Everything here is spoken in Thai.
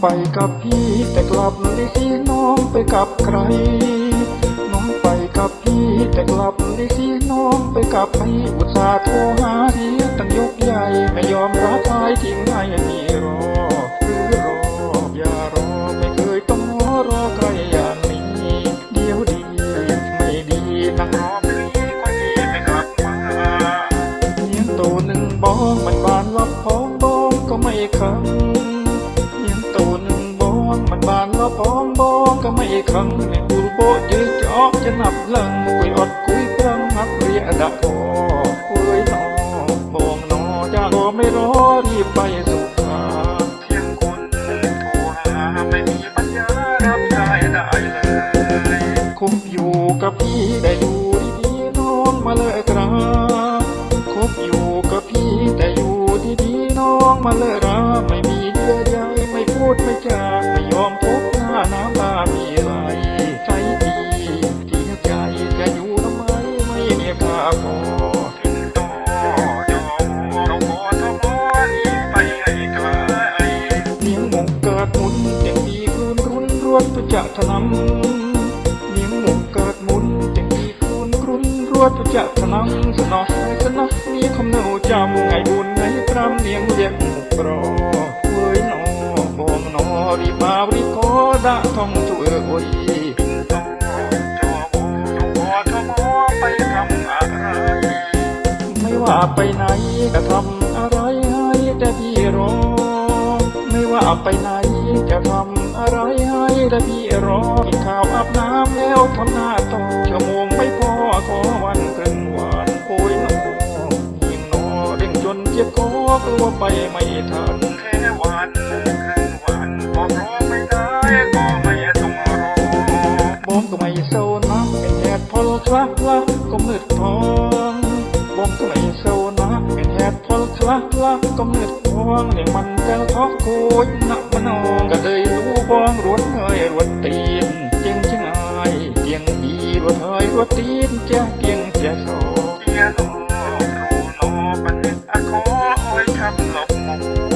ไปกับพี่ แต่กลับได้สิน้องไปกับใคร น้องไปกับพี่ แต่กลับได้สิน้องไปกับใครอุตส่าห์โทรหาเสียตั้งยกใหญ่ไม่ยอมรับสายทิ้งให้พี่รอหรือรออย่ารอไม่เคยต้องรอรอใครอย่างนี้เดี๋ยวดีไม่ดีนั่งรอพี่คนนี้ไม่กลับมาเลี้ยงตัวหนึ่งบ้องมันบานรับพ้องบ้องก็ไม่คัง มันบานรับพ้องบอก็ไม่คังแม่บุโบยืดจอกจะนับหลังคุยอดคุยเพิ่งมักเรียดะพอคุยนอบ้องนอจะรอไม่รอรีบไปสุขาเพียงคนโทรหาไม่มีปัญญารับได้ได้เลยคบอยู่กับพี่ได้ดูดีๆน้องมาเลยกราคบอยู่กับพี่แต่อยู่ดีๆน้องมาเลย จะถนำเลี้ยงหมูเกิดหมุนเต็มที่คูนกรุนรวดประจักษ์สนอสนอสนอมีคำเนาจำไงบุญไงตรำเลี้ยงเลี้ยงหมูกรอเว้ยนอบองนอรีบมารีบขอดาท่องช่วยโอ้ยปิ่นโตจอบจงขอมไปทำอะไรไม่ว่าไปไหนจะทำอะไรให้แต่พี่รอไม่ว่าไปไหนจะทำ อะไรให้แต่พี่รอกินข้าวอาบน้ำแล้วทำหน้าต่อชั่วโมงไม่พอขอวันครึ่งวันโอยนอยิ่งนอเร่งจนเจ็บคอกลัวไปไม่ทันแค่วันครึ่งวันพอพร้อมไม่ได้ก็ไม่ต้องรอบอกก็ไม่เศร้านะเป็นแดดพอลคลักละก็มืดทองบองก็ไม่เศร้า ทลทลักลักก็มืดพวงเนี่ยมันกระทอกคูยนักมโนก็เลยรู้บองรวนเอ้ยรวนตีนเจียงชียงายเจียงดีรวนเอยรวนตีนเจ้เจียงเจ้าโสเจียงโนครูโนปันอะขออ้อยทำหลบหมู